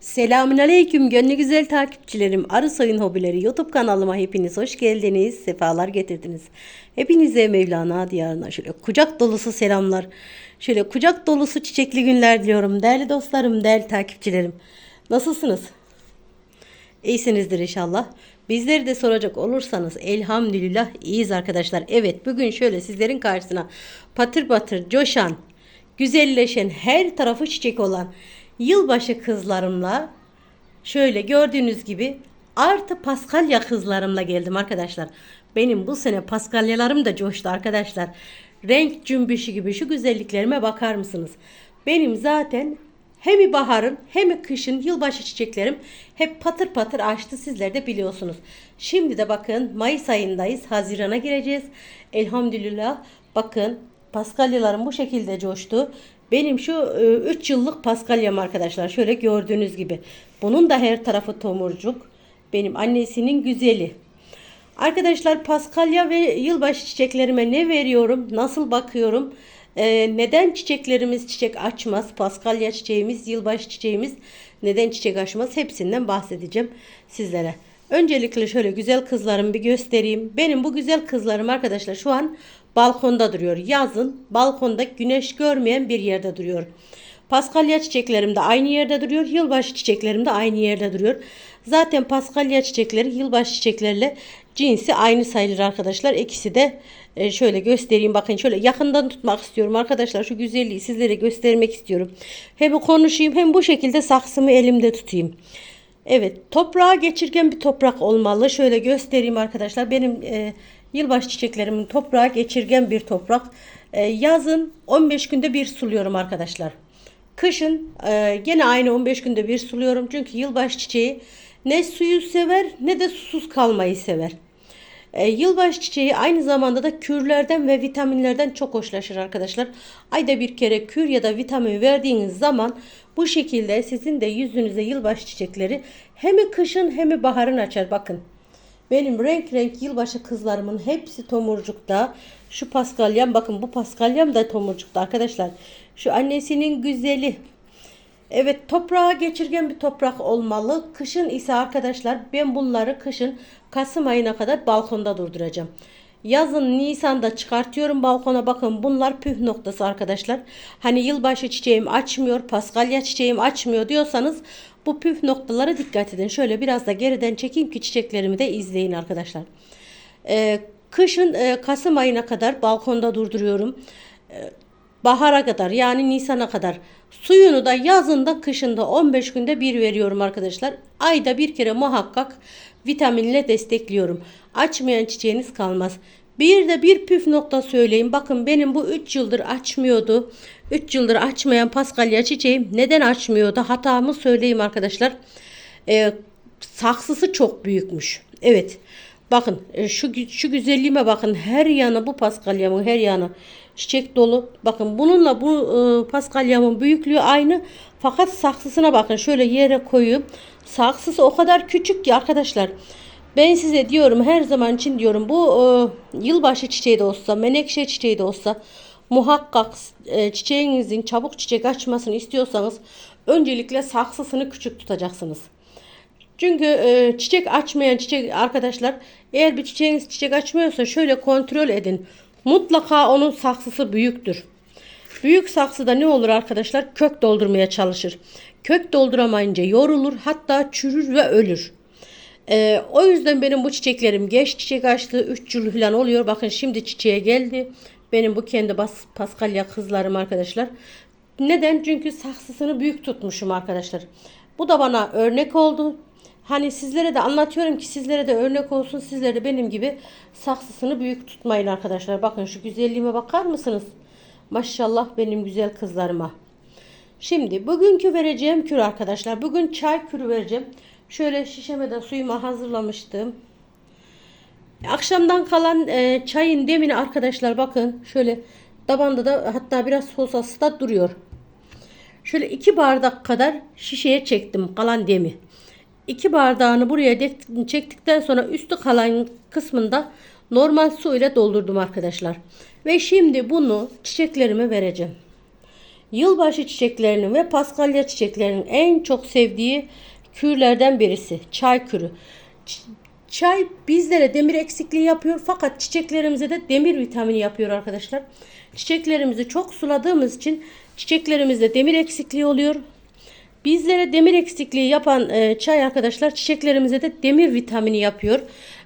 Selamünaleyküm gönlü güzel takipçilerim. Arı Soyun Hobileri YouTube kanalıma hepiniz hoş geldiniz. Sefalar getirdiniz. Hepinize Mevlana diyarına şöyle kucak dolusu selamlar. Şöyle kucak dolusu çiçekli günler diliyorum. Değerli dostlarım, değerli takipçilerim. Nasılsınız? İyisinizdir inşallah. Bizleri de soracak olursanız elhamdülillah iyiyiz arkadaşlar. Evet bugün şöyle sizlerin karşısına patır patır coşan, güzelleşen, her tarafı çiçek olan yılbaşı kızlarımla şöyle gördüğünüz gibi artı paskalya kızlarımla geldim arkadaşlar. Benim bu sene paskalyalarım da coştu arkadaşlar. Renk cümbüşü gibi şu güzelliklerime bakar mısınız? Benim zaten hem baharın hem kışın yılbaşı çiçeklerim hep patır patır açtı sizler de biliyorsunuz. Şimdi de bakın Mayıs ayındayız. Hazirana gireceğiz. Elhamdülillah bakın paskalyalarım bu şekilde coştu. Benim şu 3 yıllık paskalyam arkadaşlar şöyle gördüğünüz gibi. Bunun da her tarafı tomurcuk. Benim annesinin güzeli. Arkadaşlar paskalya ve yılbaşı çiçeklerime ne veriyorum? Nasıl bakıyorum? Ee, neden çiçeklerimiz çiçek açmaz? Paskalya çiçeğimiz, yılbaşı çiçeğimiz neden çiçek açmaz? Hepsinden bahsedeceğim sizlere. Öncelikle şöyle güzel kızlarımı bir göstereyim. Benim bu güzel kızlarım arkadaşlar şu an balkonda duruyor. Yazın balkonda güneş görmeyen bir yerde duruyor. Paskalya çiçeklerim de aynı yerde duruyor. Yılbaşı çiçeklerim de aynı yerde duruyor. Zaten paskalya çiçekleri yılbaşı çiçeklerle cinsi aynı sayılır arkadaşlar. İkisi de e, şöyle göstereyim. Bakın şöyle yakından tutmak istiyorum arkadaşlar. Şu güzelliği sizlere göstermek istiyorum. Hem konuşayım hem bu şekilde saksımı elimde tutayım. Evet toprağa geçirgen bir toprak olmalı. Şöyle göstereyim arkadaşlar. Benim e, yılbaşı çiçeklerimin toprağa geçirgen bir toprak. E, yazın 15 günde bir suluyorum arkadaşlar. Kışın e, gene aynı 15 günde bir suluyorum. Çünkü yılbaşı çiçeği ne suyu sever ne de susuz kalmayı sever. E, yılbaşı çiçeği aynı zamanda da kürlerden ve vitaminlerden çok hoşlaşır arkadaşlar. Ayda bir kere kür ya da vitamin verdiğiniz zaman bu şekilde sizin de yüzünüze yılbaşı çiçekleri hem kışın hem baharın açar. Bakın benim renk renk yılbaşı kızlarımın hepsi tomurcukta. Şu paskalyam bakın bu paskalyam da tomurcukta arkadaşlar. Şu annesinin güzeli. Evet toprağa geçirgen bir toprak olmalı. Kışın ise arkadaşlar ben bunları kışın Kasım ayına kadar balkonda durduracağım. Yazın Nisan'da çıkartıyorum balkona bakın bunlar püf noktası arkadaşlar. Hani yılbaşı çiçeğim açmıyor, paskalya çiçeğim açmıyor diyorsanız bu püf noktalara dikkat edin. Şöyle biraz da geriden çekeyim ki çiçeklerimi de izleyin arkadaşlar. Ee, kışın e, Kasım ayına kadar balkonda durduruyorum. Ee, bahara kadar yani Nisan'a kadar suyunu da yazında kışında 15 günde bir veriyorum arkadaşlar. Ayda bir kere muhakkak vitaminle destekliyorum. Açmayan çiçeğiniz kalmaz. Bir de bir püf nokta söyleyeyim. Bakın benim bu 3 yıldır açmıyordu. 3 yıldır açmayan paskalya çiçeğim neden açmıyordu? Hatamı söyleyeyim arkadaşlar. Ee, saksısı çok büyükmüş. Evet. Bakın e, şu şu güzelliğime bakın. Her yanı bu paskalyamın her yanı çiçek dolu. Bakın bununla bu e, paskalyamın büyüklüğü aynı. Fakat saksısına bakın. Şöyle yere koyup saksısı o kadar küçük ki arkadaşlar. Ben size diyorum her zaman için diyorum bu e, yılbaşı çiçeği de olsa, menekşe çiçeği de olsa muhakkak e, çiçeğinizin çabuk çiçek açmasını istiyorsanız öncelikle saksısını küçük tutacaksınız. Çünkü e, çiçek açmayan çiçek arkadaşlar eğer bir çiçeğiniz çiçek açmıyorsa şöyle kontrol edin. Mutlaka onun saksısı büyüktür. Büyük saksıda ne olur arkadaşlar? Kök doldurmaya çalışır. Kök dolduramayınca yorulur hatta çürür ve ölür. Ee, o yüzden benim bu çiçeklerim geç çiçek açtı. 3 yıl falan oluyor. Bakın şimdi çiçeğe geldi. Benim bu kendi bas, paskalya kızlarım arkadaşlar. Neden? Çünkü saksısını büyük tutmuşum arkadaşlar. Bu da bana örnek oldu. Hani sizlere de anlatıyorum ki sizlere de örnek olsun. Sizlere de benim gibi saksısını büyük tutmayın arkadaşlar. Bakın şu güzelliğime bakar mısınız? Maşallah benim güzel kızlarıma. Şimdi bugünkü vereceğim kür arkadaşlar. Bugün çay kürü vereceğim. Şöyle şişeme de suyumu hazırlamıştım. Akşamdan kalan e, çayın demini arkadaşlar bakın şöyle tabanda da hatta biraz sosası da duruyor. Şöyle iki bardak kadar şişeye çektim kalan demi. İki bardağını buraya çektikten sonra üstü kalan kısmında normal su ile doldurdum arkadaşlar. Ve şimdi bunu çiçeklerime vereceğim. Yılbaşı çiçeklerinin ve paskalya çiçeklerinin en çok sevdiği kürlerden birisi. Çay kürü. Ç- Çay bizlere demir eksikliği yapıyor fakat çiçeklerimize de demir vitamini yapıyor arkadaşlar. Çiçeklerimizi çok suladığımız için çiçeklerimizde demir eksikliği oluyor. Bizlere demir eksikliği yapan e, çay arkadaşlar çiçeklerimize de demir vitamini yapıyor.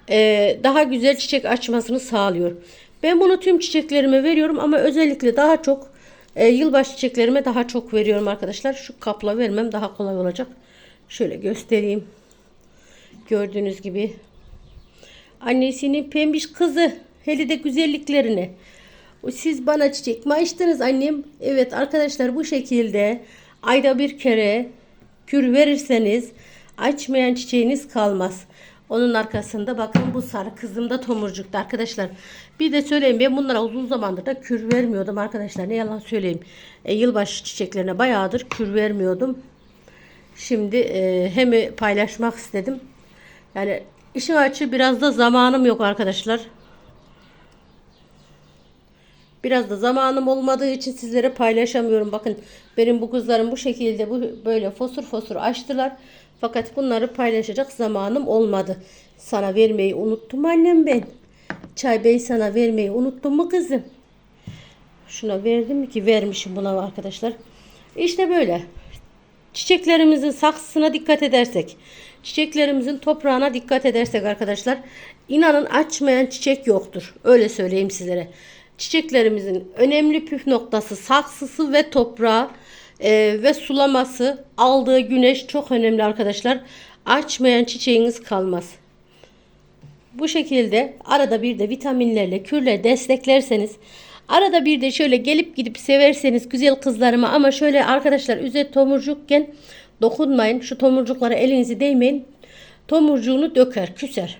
E, daha güzel çiçek açmasını sağlıyor. Ben bunu tüm çiçeklerime veriyorum ama özellikle daha çok e, yılbaşı çiçeklerime daha çok veriyorum arkadaşlar. Şu kapla vermem daha kolay olacak. Şöyle göstereyim. Gördüğünüz gibi annesinin pembiş kızı hele de güzelliklerini. Siz bana çiçek mi açtınız annem? Evet arkadaşlar bu şekilde ayda bir kere kür verirseniz açmayan çiçeğiniz kalmaz. Onun arkasında bakın bu sarı kızım da tomurcukta arkadaşlar. Bir de söyleyeyim ben bunlara uzun zamandır da kür vermiyordum arkadaşlar. Ne yalan söyleyeyim. E, yılbaşı çiçeklerine bayağıdır kür vermiyordum. Şimdi e, hem paylaşmak istedim. Yani işin açığı biraz da zamanım yok arkadaşlar. Biraz da zamanım olmadığı için sizlere paylaşamıyorum. Bakın benim bu kızlarım bu şekilde bu böyle fosur fosur açtılar. Fakat bunları paylaşacak zamanım olmadı. Sana vermeyi unuttum annem ben. Çay bey sana vermeyi unuttum mu kızım? Şuna verdim ki vermişim buna arkadaşlar. İşte böyle. Çiçeklerimizin saksısına dikkat edersek, çiçeklerimizin toprağına dikkat edersek arkadaşlar, inanın açmayan çiçek yoktur. Öyle söyleyeyim sizlere. Çiçeklerimizin önemli püf noktası saksısı ve toprağı e, ve sulaması, aldığı güneş çok önemli arkadaşlar. Açmayan çiçeğiniz kalmaz. Bu şekilde arada bir de vitaminlerle, kürle desteklerseniz arada bir de şöyle gelip gidip severseniz güzel kızlarıma ama şöyle arkadaşlar üzeri tomurcukken dokunmayın. Şu tomurcuklara elinizi değmeyin. Tomurcuğunu döker, küser.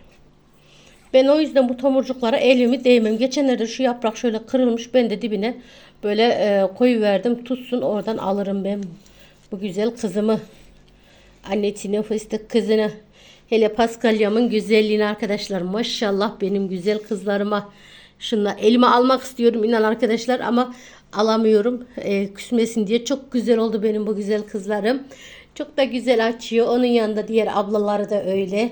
Ben o yüzden bu tomurcuklara elimi değmem. Geçenlerde şu yaprak şöyle kırılmış. Ben de dibine böyle e, koyu verdim. Tutsun oradan alırım ben bu güzel kızımı. Annesine fıstık kızını. Hele Paskalya'mın güzelliğini arkadaşlar. Maşallah benim güzel kızlarıma. Şunla elime almak istiyorum inan arkadaşlar ama alamıyorum. E, küsmesin diye. Çok güzel oldu benim bu güzel kızlarım. Çok da güzel açıyor. Onun yanında diğer ablaları da öyle.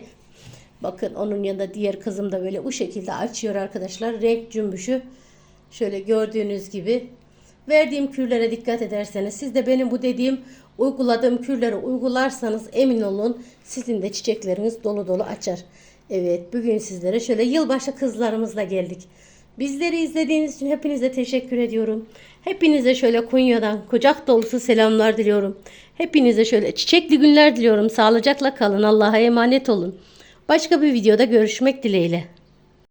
Bakın onun yanında diğer kızım da böyle bu şekilde açıyor arkadaşlar. Renk cümbüşü şöyle gördüğünüz gibi. Verdiğim kürlere dikkat ederseniz siz de benim bu dediğim uyguladığım kürleri uygularsanız emin olun sizin de çiçekleriniz dolu dolu açar. Evet bugün sizlere şöyle yılbaşı kızlarımızla geldik. Bizleri izlediğiniz için hepinize teşekkür ediyorum. Hepinize şöyle Konya'dan kucak dolusu selamlar diliyorum. Hepinize şöyle çiçekli günler diliyorum. Sağlıcakla kalın. Allah'a emanet olun. Başka bir videoda görüşmek dileğiyle.